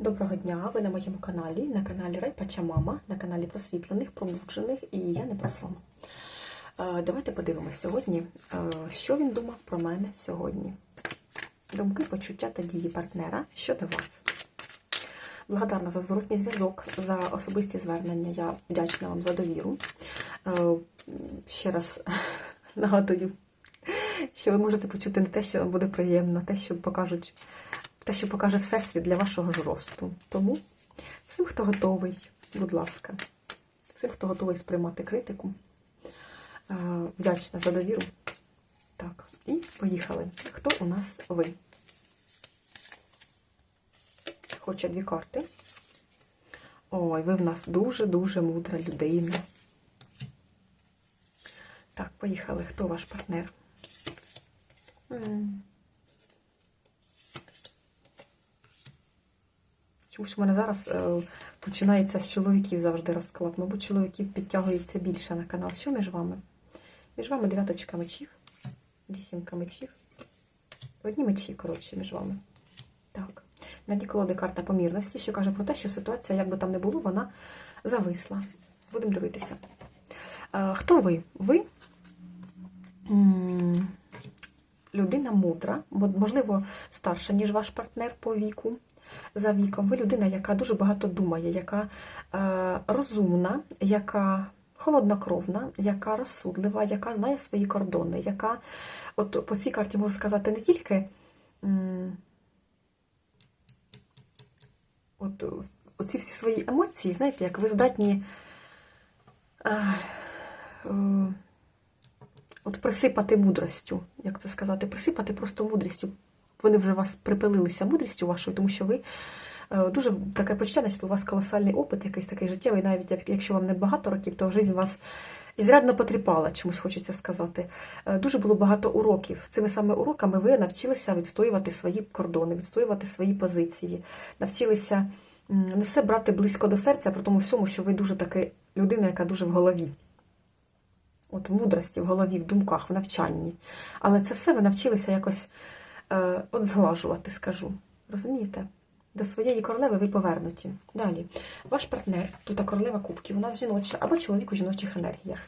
Доброго дня! Ви на моєму каналі, на каналі Райпача Мама, на каналі просвітлених, пробуджених і я не про сон. Е, Давайте подивимося сьогодні, е, що він думав про мене сьогодні. Думки, почуття та дії партнера щодо вас. Благодарна за зворотній зв'язок, за особисті звернення. Я вдячна вам за довіру. Е, Ще раз нагадую, що ви можете почути не те, що вам буде приємно, те, що покажуть, те, що покаже Всесвіт для вашого ж росту. Тому всім, хто готовий, будь ласка, всім, хто готовий сприймати критику, е, вдячна за довіру. Так, і поїхали. Хто у нас ви? Хоче дві карти. Ой, ви в нас дуже-дуже мудра людина. Так, поїхали. Хто ваш партнер? Чомусь у мене зараз е, починається з чоловіків завжди розклад. Мабуть, чоловіків підтягується більше на канал. Що між вами? Між вами дев'яточка мечів, вісімка мечів. Одні мечі, коротше, між вами. Так. На дні колоди карта помірності, що каже про те, що ситуація, як би там не було, вона зависла. Будемо дивитися. Е, Хто ви? Ви людина мудра, можливо, старша, ніж ваш партнер по віку. За віком. Ви людина, яка дуже багато думає, яка е, розумна, яка холоднокровна, яка розсудлива, яка знає свої кордони, яка, от по цій карті можу сказати, не тільки. От оці всі свої емоції, знаєте, як ви здатні е, е, от присипати мудростю, як це сказати, присипати просто мудрістю. Вони вже вас припилилися мудрістю вашою, тому що ви е, дуже таке почуття, наче у вас колосальний опит, якийсь такий життєвий, навіть якщо вам не багато років, то життя вас ізрядно потріпала, чомусь хочеться сказати. Е, Дуже було багато уроків. Цими саме уроками ви навчилися відстоювати свої кордони, відстоювати свої позиції, навчилися не все брати близько до серця, при тому всьому, що ви дуже така людина, яка дуже в голові. От в мудрості, в голові, в думках, в навчанні. Але це все ви навчилися якось от зглажувати, скажу. Розумієте? До своєї королеви ви повернуті. Далі. Ваш партнер, тут королева кубків, у нас жіноча або чоловік у жіночих енергіях.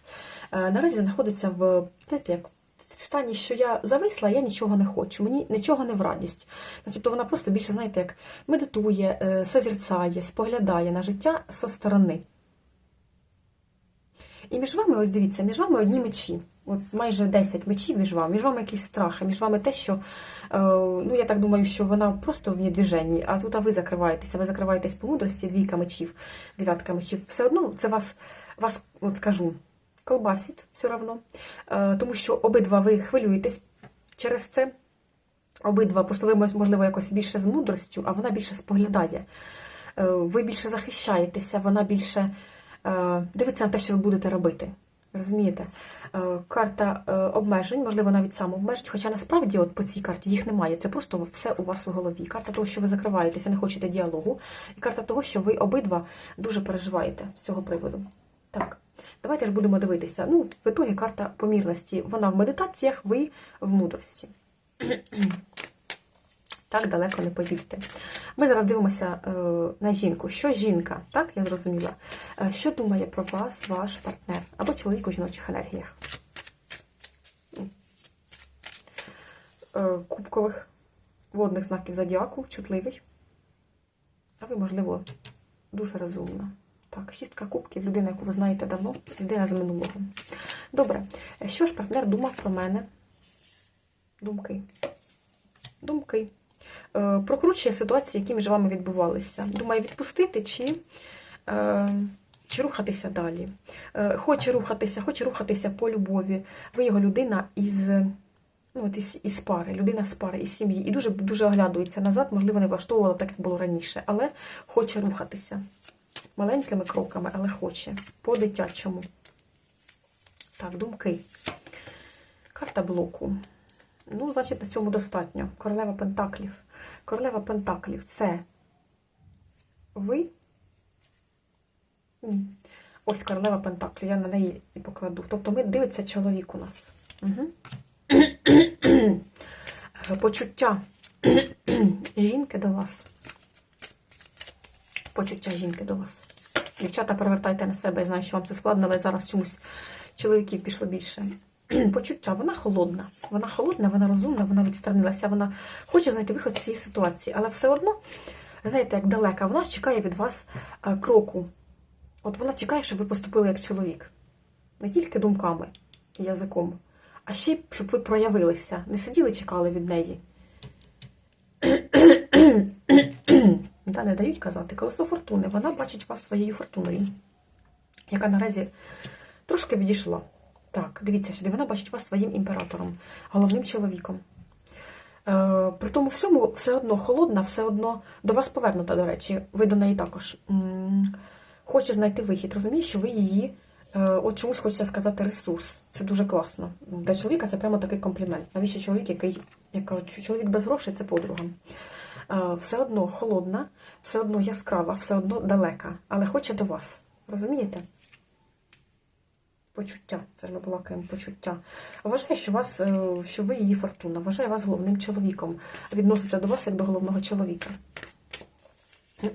Е, наразі знаходиться в, знаєте, як в стані, що я зависла, я нічого не хочу, мені нічого не в радість. Начебто вона просто більше, знаєте, як медитує, е, созерцає, споглядає на життя со сторони. І між вами, ось дивіться, між вами одні мечі. От майже 10 мечів між вами, між вами якісь страхи, між вами те, що, е, ну я так думаю, що вона просто в недвіженні, а тут а ви закриваєтеся, ви закриваєтесь по мудрості, двійка мечів, дев'ятка мечів. Все одно це вас, вас от скажу, колбасить все одно, е, тому що обидва ви хвилюєтесь через це. Обидва, просто ви, можливо, якось більше з мудростю, а вона більше споглядає. Е, Ви більше захищаєтеся, вона більше дивиться на те, що ви будете робити. Розумієте? Е, Карта е, обмежень, можливо, навіть самообмежень, хоча насправді от по цій карті їх немає. Це просто все у вас у голові. Карта того, що ви закриваєтеся, не хочете діалогу, і карта того, що ви обидва дуже переживаєте з цього приводу. Так, давайте ж будемо дивитися. Ну, в ітогі карта помірності. Вона в медитаціях, ви в мудрості. Так далеко не поїдете. Ми зараз дивимося е, на жінку. Що жінка, так, я зрозуміла. Е, що думає про вас ваш партнер або чоловік у жіночих енергіях? Е, кубкових водних знаків зодіаку, чутливий. А ви, можливо, дуже розумна. Так, шістка кубків, людина, яку ви знаєте давно, людина з минулого. Добре, що ж партнер думав про мене? Думки. Думки. Е, прокручує ситуації, які між вами відбувалися. Думає, відпустити чи, е, чи рухатися далі. Е, хоче рухатися, хоче рухатися по любові. Ви його людина із, ну, от із, із пари, людина з пари, із сім'ї. І дуже, дуже оглядується назад, можливо, не влаштовувало так, як було раніше, але хоче рухатися. Маленькими кроками, але хоче. По-дитячому. Так, думки. Карта блоку. Ну, значить, на цьому достатньо. Королева Пентаклів. Королева Пентаклів це ви. Ось королева Пентаклів, я на неї і покладу. Тобто ми дивиться чоловік у нас. Угу. Почуття жінки до вас. почуття жінки до вас. Дівчата, перевертайте на себе. Я знаю, що вам це складно, але зараз чомусь чоловіків пішло більше. Почуття, вона холодна. Вона холодна, вона розумна, вона відсторонилася, вона хоче знайти виход з цієї ситуації, але все одно, знаєте, як далека, вона чекає від вас е, кроку. От вона чекає, щоб ви поступили як чоловік. Не тільки думками язиком, а ще щоб ви проявилися. Не сиділи, чекали від неї. Та не дають казати. Колесо фортуни. Вона бачить вас своєю фортуною, яка наразі трошки відійшла. Так, дивіться сюди, вона бачить вас своїм імператором, головним чоловіком. Е, при тому всьому все одно холодна, все одно до вас повернута, до речі, ви до неї також. М, Хоче знайти вихід. Розуміє, що ви її, е, от чомусь хочеться сказати, ресурс. Це дуже класно. Для чоловіка це прямо такий комплімент. Навіщо чоловік, який, як кажуть, чоловік без грошей це подруга. Е, Все одно холодна, все одно яскрава, все одно далека, але хоче до вас. Розумієте? Почуття, це ж ми балакаємо почуття. Вважає, що вас, е, що ви її фортуна, вважає вас головним чоловіком. Відноситься до вас як до головного чоловіка.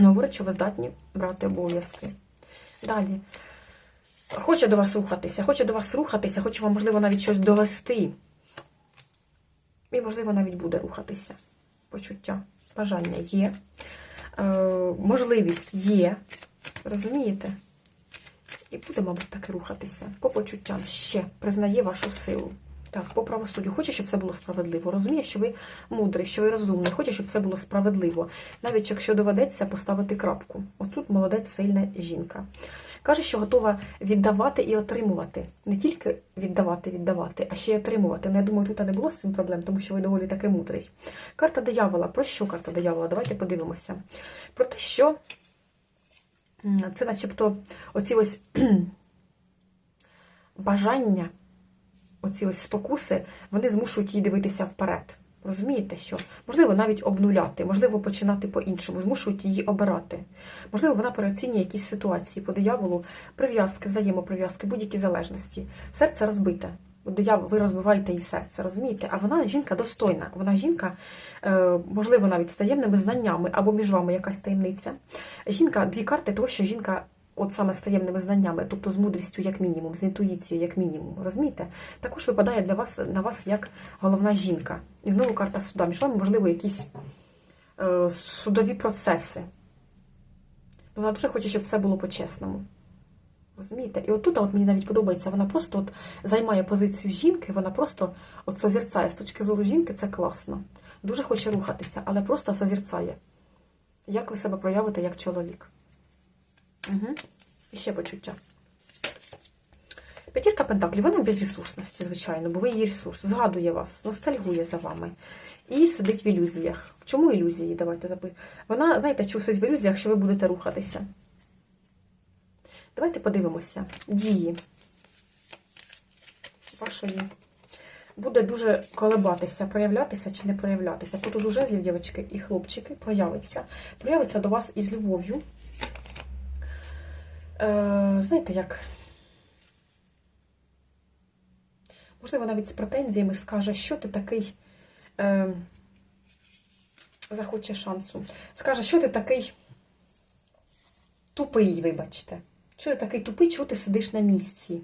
Говорить, що ви здатні брати обов'язки. Далі. Хоче до вас рухатися, хоче до вас рухатися, хоче вам, можливо, навіть щось довести. І, можливо, навіть буде рухатися. Почуття. Бажання є. Е, можливість є. Розумієте? І буде, мабуть, так рухатися. По почуттям ще признає вашу силу. Так, по правосуддю. Хоче, щоб все було справедливо. Розуміє, що ви мудрий, що ви розумний. Хоче, щоб все було справедливо. Навіть якщо доведеться поставити крапку. Ось тут молодець, сильна жінка. Каже, що готова віддавати і отримувати. Не тільки віддавати, віддавати, а ще й отримувати. Ну, я думаю, тут не було з цим проблем, тому що ви доволі таки мудрий. Карта диявола. Про що карта диявола? Давайте подивимося. Про те, що це начебто оці ось бажання, оці ось спокуси, вони змушують її дивитися вперед. Розумієте, що? Можливо, навіть обнуляти, можливо, починати по-іншому, змушують її обирати. Можливо, вона переоцінює якісь ситуації по дияволу, прив'язки, взаємоприв'язки, будь-які залежності. Серце розбите. Диявол, ви розбиваєте її серце, розумієте? А вона жінка достойна. Вона жінка, е, можливо, навіть з таємними знаннями або між вами якась таємниця. Жінка, дві карти того, що жінка. От саме з таємними знаннями, тобто з мудрістю, як мінімум, з інтуїцією, як мінімум, розумієте? Також випадає для вас на вас як головна жінка. І знову карта суда. Між вами, можливо, якісь е, судові процеси. Вона дуже хоче, щоб все було по-чесному. Розумієте? І отут от мені навіть подобається, вона просто от займає позицію жінки, вона просто от созерцає з точки зору жінки, це класно. Дуже хоче рухатися, але просто созерцає. Як ви себе проявите як чоловік? Угу. І ще почуття. П'ятірка Пентаклів, вона без ресурсності, звичайно, бо ви її ресурс. Згадує вас, ностальгує за вами. І сидить в ілюзіях. Чому ілюзії? Давайте запитаємо. Вона, знаєте, чого сидить в ілюзіях, що ви будете рухатися. Давайте подивимося. Дії вашої. Буде дуже колебатися, проявлятися чи не проявлятися. Тут уже жезлів, дівчатки і хлопчики, проявиться. Проявиться до вас із любов'ю. Е, знаєте, як? Можливо, навіть з претензіями скаже, що ти такий е, захоче шансу. Скаже, що ти такий тупий, вибачте. Що ти такий тупий, чого ти сидиш на місці?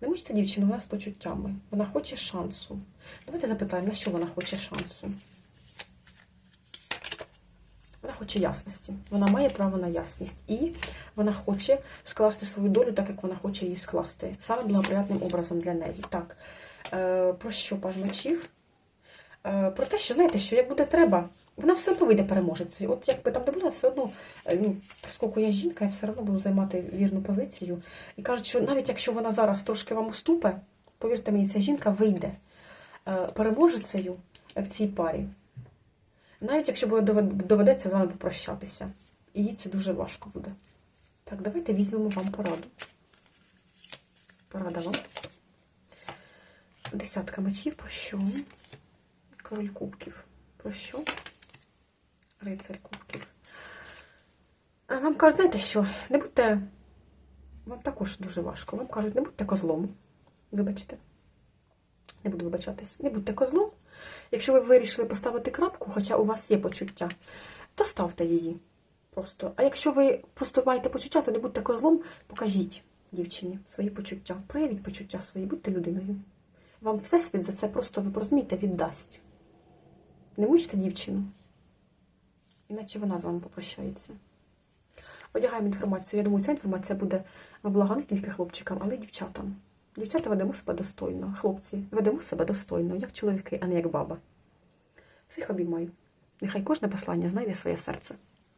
Не мучте дівчину, вона з почуттями. Вона хоче шансу. Давайте запитаємо, на що вона хоче шансу. Вона хоче ясності. Вона має право на ясність. І вона хоче скласти свою долю так, як вона хоче її скласти. Саме благоприятним образом для неї. Так, е, про що паж мечів? Е, про те, що, знаєте, що як буде треба, вона все одно вийде переможецею. От якби там не було, я все одно, е, ну, оскільки я жінка, я все одно буду займати вірну позицію. І кажуть, що навіть якщо вона зараз трошки вам уступе, повірте мені, ця жінка вийде е, переможецею в цій парі. Навіть якщо буде доведеться з вами попрощатися. І їй це дуже важко буде. Так, давайте візьмемо вам пораду. Порада вам. Десятка мечів, про що? Король кубків. Про що? Рицарь кубків. А вам кажуть, знаєте що? Не будьте. Вам також дуже важко. Вам кажуть, не будьте козлом. Вибачте. Не буду вибачатись. Не будьте козлом. Якщо ви вирішили поставити крапку, хоча у вас є почуття, то ставте її. Просто. А якщо ви просто маєте почуття, то не будьте козлом, покажіть дівчині свої почуття. Проявіть почуття свої, будьте людиною. Вам всесвіт за це просто ви розумієте, віддасть. Не мучте дівчину, іначе вона з вами попрощається. Одягаємо інформацію. Я думаю, ця інформація буде на благо не тільки хлопчикам, але й дівчатам. Дівчата ведемо себе достойно. Хлопці, ведемо себе достойно, як чоловіки, а не як баба. Всіх обіймаю. Нехай кожне послання знайде своє серце.